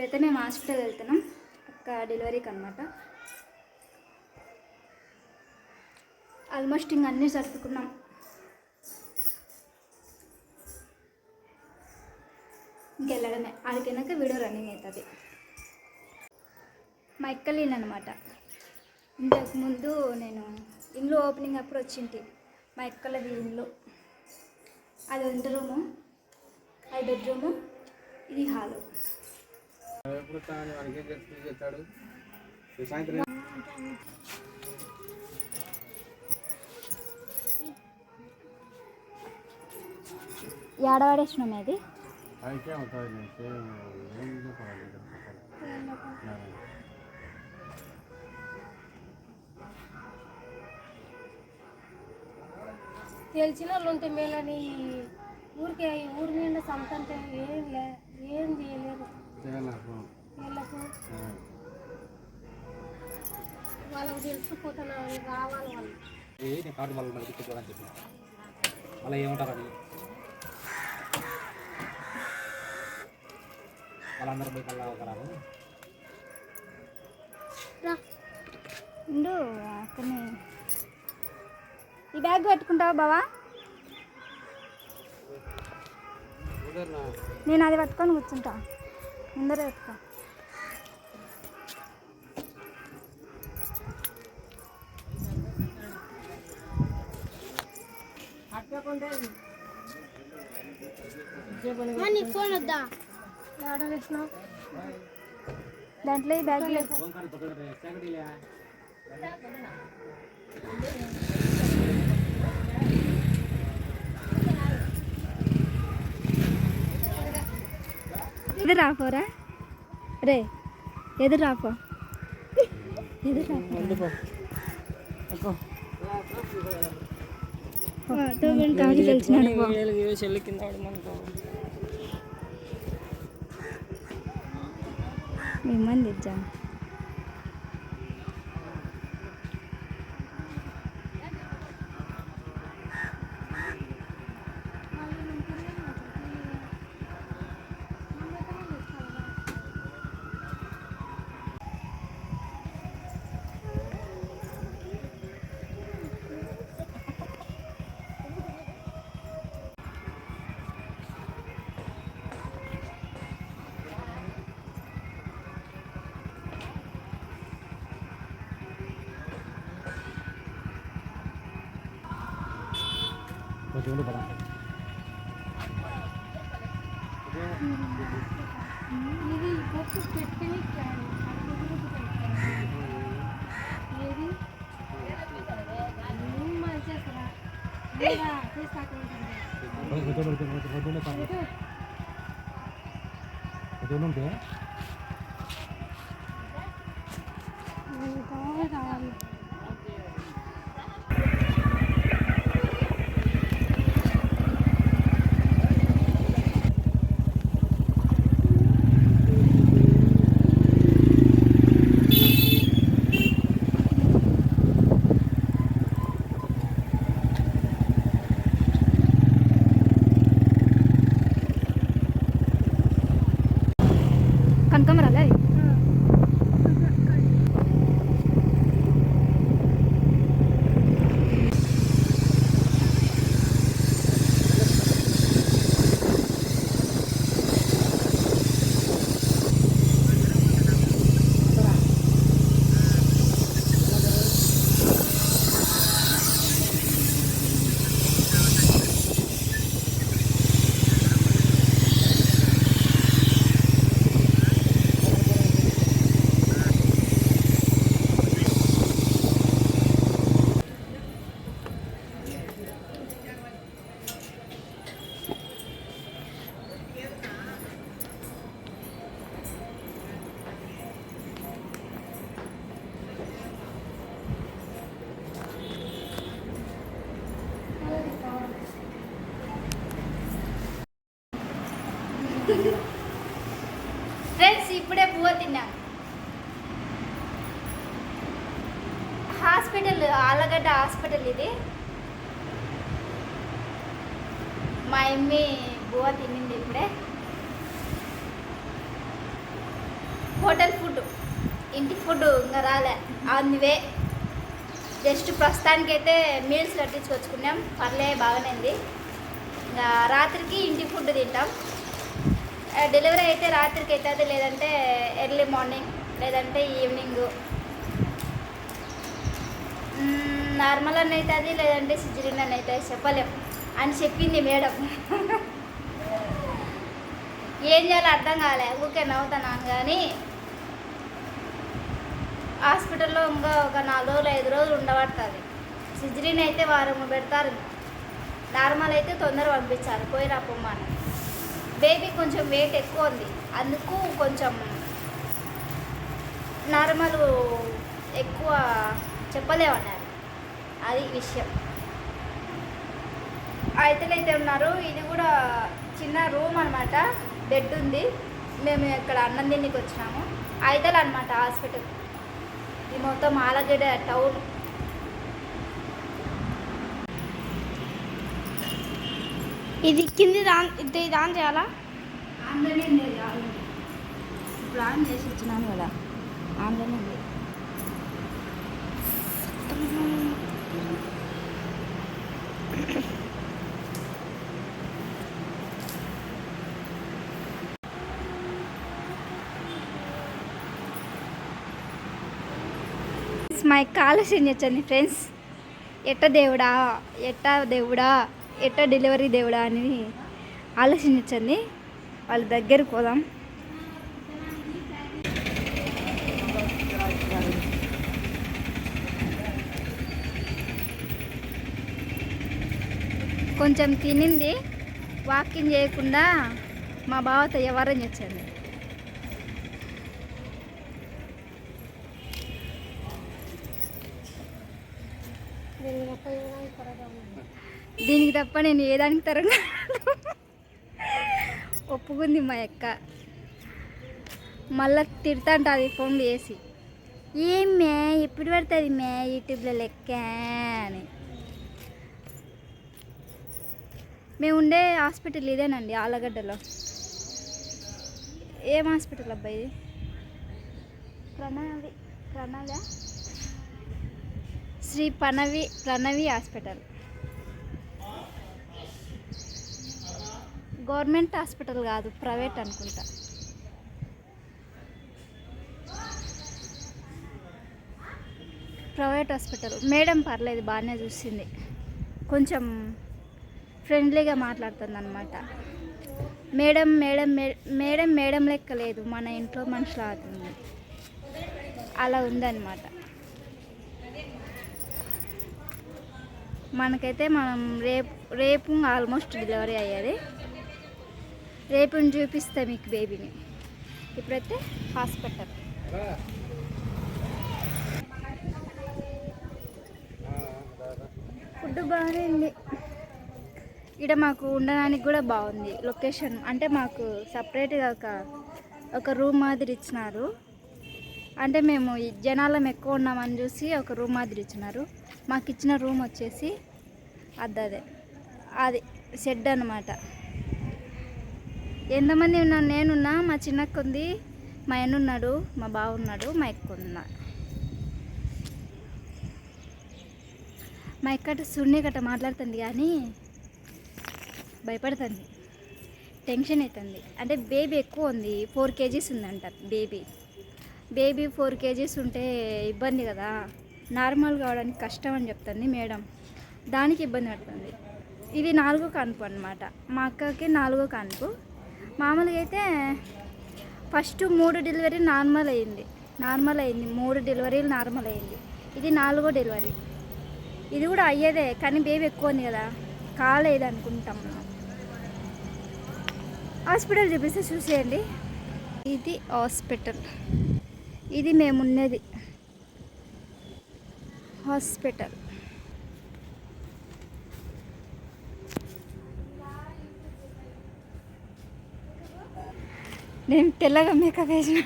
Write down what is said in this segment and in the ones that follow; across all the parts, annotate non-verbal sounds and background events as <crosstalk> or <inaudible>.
ఇప్పుడైతే మేము హాస్పిటల్ వెళ్తున్నాం. ఒక డెలివరీకి అనమాట ఆల్మోస్ట్ ఇంక అన్నీ సర్దుకున్నాం. ఇంకెళ్ళడమే. ఆడికెళ్ళాక వీడియో రన్నింగ్ అవుతుంది మా ఎక్కలేను అనమాట ఇంతకుముందు నేను ఇల్లు ఓపెనింగ్ అప్పుడు వచ్చింది మా ఎక్కలది ఇల్లు అది వంట రూము అది బెడ్రూము ఇది హాలు. ఏడవాడేసినాం అది తెలిసిన వాళ్ళు ఉంటే మేలని ఊరికే ఊరి మీద సంతంటే ఏం లే ఏం చేయలేదు వాళ్ళకి తెలిసిపోతున్నా రావాలి వాళ్ళు ఏ నేను కార్డు వాళ్ళు నాకు తిట్టుకోవాలని చెప్పి మళ్ళీ ఏమంటారు అది వాళ్ళందరూ పోయి కల్లా ఒకరారు ఉండు అక్కడనే ఈ బ్యాగ్ పెట్టుకుంటావా బావా నేను అది పట్టుకొని కూర్చుంటా. ముందర పెట్టుకో నీకు ఫోన్ వద్దా? ఏడ వేసినావు దాంట్లో ఈ బ్యాగ్ ఎదురు రాపోరా? రే ఎదురు రాపో. ఎదురు రాపో. పో. చెల్లి కింద మిమ్మల్ని తెచ్చాను. కొంచెం ఉండు పదా ఇది బొట్టు పెట్టుకుని ఏది ఏం మంచి చేస్తారా లేదా చేస్తాకుంటుంది కొంచెం కొంచెం కొంచెం కొంచెం ఉండే పదా కొంచెం ఉంటే కావాలి కావాలి కనకమరాలే అది ఫ్రెండ్స్ ఇప్పుడే పువ్వు తిన్నాం హాస్పిటల్ ఆలగడ్డ హాస్పిటల్ ఇది. మా అమ్మి బువ తినింది ఇప్పుడే. Hotel food. ఇంటి ఫుడ్ ఇంకా రాలే. ఆన్ ది వే జస్ట్ ప్రస్తుతానికైతే మీల్స్ కట్టించుకొచ్చుకున్నాం. పర్లే బాగానే ఉంది. ఇంకా రాత్రికి ఇంటి ఫుడ్ తింటాం. డెలివరీ అయితే రాత్రికి అవుతుంది లేదంటే ఎర్లీ మార్నింగ్ లేదంటే ఈవినింగ్. నార్మల్ అని అవుతుంది లేదంటే సిజరిన్ అని అవుతుంది చెప్పలేం అని చెప్పింది మేడం. ఏం చేయాలో అర్థం కాలే ఊకే నవ్వుతున్నాను కానీ హాస్పిటల్లో ఇంకా ఒక నాలుగు రోజులు ఐదు రోజులు ఉండబడుతుంది. సిజరీన్ అయితే వారం పెడతారు. నార్మల్ అయితే తొందర పంపించాలి పోయి అని. బేబీ కొంచెం వెయిట్ ఎక్కువ ఉంది అందుకు కొంచెం నార్మల్ ఎక్కువ చెప్పలేమన్నారు. అది విషయం. అయితే ఉన్నారు ఇది కూడా చిన్న రూమ్ అనమాట బెడ్ ఉంది. మేము ఇక్కడ అన్నం తిన్నికి వచ్చినాము. ఐదల్ అనమాట హాస్పిటల్. ఇది మొత్తం ఆలగడ్డ టౌన్. ఇది కింది దాన్ ఇది దాన్ చేయాలా? ఆన్లైన్ ఉంది ఇప్పుడు ఆన్ చేసి ఇచ్చినాను కదా ఆన్లైన్ ఉంది మా యొక్క ఆలోచన ఫ్రెండ్స్. ఎట్ట దేవుడా ఎట్ట దేవుడా ఎట్ట డెలివరీ దేవుడా అని ఆలోచించండి వాళ్ళ దగ్గరికి పోదాం. కొంచెం తినింది వాకింగ్ చేయకుండా మా బావతో ఎవరని వచ్చాను దీనికి తప్ప నేను ఏ దానికి తరగ తరంగా ఒప్పుకుంది మా అక్క. మళ్ళా తిడతాంటుంది ఫోన్ చేసి. ఏం మే ఎప్పుడు పడుతుంది మే యూట్యూబ్లో లెక్క అని. మేము ఉండే హాస్పిటల్ ఇదేనండి ఆలగడ్డలో. ఏం హాస్పిటల్ అబ్బాయి ఇది? Pranavi Pranava? Sri Panavi Pranavi hospital. Government hospital కాదు ప్రైవేట్ అనుకుంటా. Private hospital. మేడం పర్లేదు బాగానే చూసింది. కొంచెం ఫ్రెండ్లీగా మాట్లాడుతుంది అనమాట మేడం మేడం మే- మేడం మేడం లెక్క లేదు మన ఇంట్లో మనుషులు అవుతుంది అలా ఉందన్నమాట. మనకైతే మనం రేపు రేపు ఆల్మోస్ట్ డెలివరీ అయ్యేది. రేపు చూపిస్తా మీకు బేబీని. ఇప్పుడైతే హాస్పిటల్. ఫుడ్ బాగానే ఉంది. ఇక్కడ మాకు ఉండడానికి కూడా బాగుంది లొకేషన్. అంటే మాకు సపరేట్గా ఒక ఒక రూమ్ మాదిరి ఇచ్చినారు. అంటే మేము ఈ జనాలం ఎక్కువ ఉన్నామని చూసి ఒక రూమ్ మాదిరి ఇచ్చినారు. మాకు ఇచ్చిన రూమ్ వచ్చేసి అద్దదే. అది షెడ్ అనమాట ఎంతమంది ఉన్నా నేనున్నా మా చిన్నక్క ఉంది మా ఆయన ఉన్నాడు మా బావ ఉన్నాడు మా ఎక్కువ ఉన్నా మా ఎక్కడ సున్ని గట్ట మాట్లాడుతుంది కానీ భయపడుతుంది. టెన్షన్ అవుతుంది అంటే బేబీ ఎక్కువ ఉంది ఫోర్ కేజీస్ ఉందంట బేబీ. బేబీ ఫోర్ కేజీస్ ఉంటే ఇబ్బంది కదా. నార్మల్ కావడానికి కష్టం అని చెప్తుంది మేడం. దానికి ఇబ్బంది పడుతుంది. ఇది నాలుగో కాన్పు అనమాట మా అక్కకి నాలుగో కాన్పు. మామూలుగా అయితే ఫస్ట్ మూడు డెలివరీ నార్మల్ అయింది. నార్మల్ అయింది. మూడు డెలివరీలు నార్మల్ అయింది. ఇది నాలుగో డెలివరీ. ఇది కూడా అయ్యేదే కానీ బేబీ ఎక్కువ ఉంది కదా. కాలేదు అనుకుంటాం మనం. హాస్పిటల్ చూపిస్తే చూసేయండి. ఇది హాస్పిటల్. ఇది మేమున్నది హాస్పిటల్. నేను తెల్లగా మేకప్ వేసిన.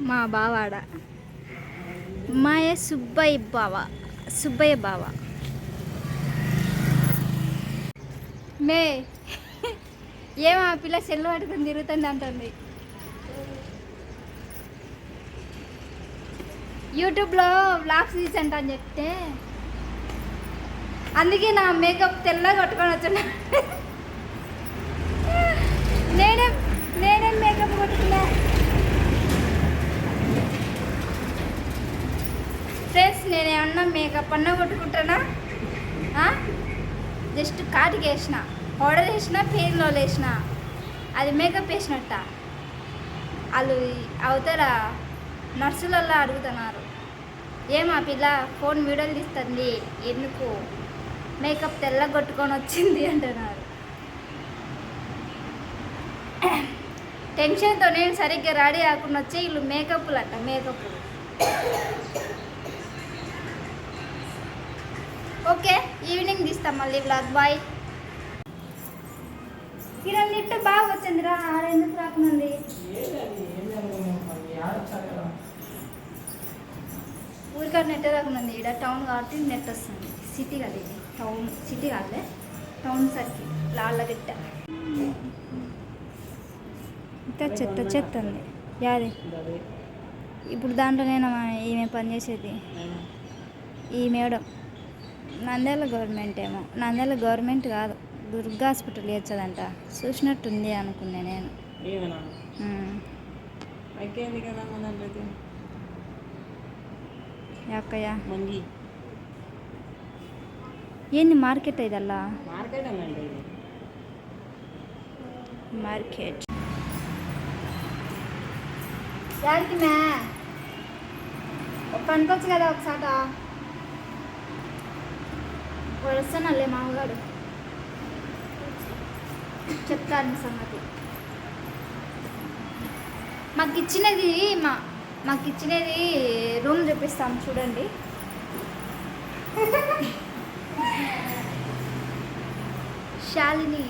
మా బావాడ. మాయ సుబ్బయ్య బావ. సుబ్బయ్య బావ. మే. ఏమా పిల్ల సెల్ పట్టుకుని తిరుగుతుంది అంటుంది. యూట్యూబ్లో వ్లాగ్స్ తీసంట అని చెప్తే. అందుకే నా మేకప్ తెల్లగా కొట్టుకొని వచ్చున్నా. నేనే నేనేం మేకప్ కొట్టుకున్నా. ఫ్రెండ్స్ నేనేమన్నా మేకప్ అన్నా కొట్టుకుంటానా? జస్ట్ కాటికి వేసిన. పౌడర్ వేసిన పేర్లో వేసిన. అది మేకప్ వేసినట్ట. వాళ్ళు అవతల నర్సులల్లో అడుగుతున్నారు. ఏం ఆ పిల్ల ఫోన్ వీడియోలు తీస్తుంది. ఎందుకు? మేకప్ తెల్ల కొట్టుకొని వచ్చింది అంటున్నారు. టెన్షన్తో నేను సరిగ్గా రెడీ కాకుండా వచ్చి వీళ్ళు మేకప్లు అంట మేకప్లు ఓకే ఈవినింగ్ తీస్తాం మళ్ళీ బ్లాగ్ బాయ్ ఇలా నెట్ బాగా వచ్చిందిరా. ఆరెందుకు రాకముంది? ఊరికాడ నెట్ రాకముంది ఇక్కడ టౌన్ కాబట్టి నెట్ వస్తుంది. సిటీ కదా ఇది. టౌన్ సిటీ కాదులే. Town circle. లాళ్ళగట్ట ఇంకా చెత్త చెత్త ఉంది. యాది? ఇప్పుడు దాంట్లో నేను ఈమె పనిచేసేది ఈ మేడం. నంద్యాల గవర్నమెంట్ ఏమో. నంద్యాల గవర్నమెంట్ కాదు. దుర్గా హాస్పిటల్ ఇచ్చదంట చూసినట్టుంది అనుకున్నా నేను. ఏంది మార్కెట్ ఇదల్లా? మార్కెట్ అనండి ఇది? మార్కెట్. యాడికి మ్యా పనుకోవచ్చు కదా ఒకసాట. వాడు వస్తానలే మామగాడు. చెప్తాను సంగతి. మాకు ఇచ్చినది మా మాకు ఇచ్చినది రూమ్ చూపిస్తాం చూడండి. <laughs> శాలిని.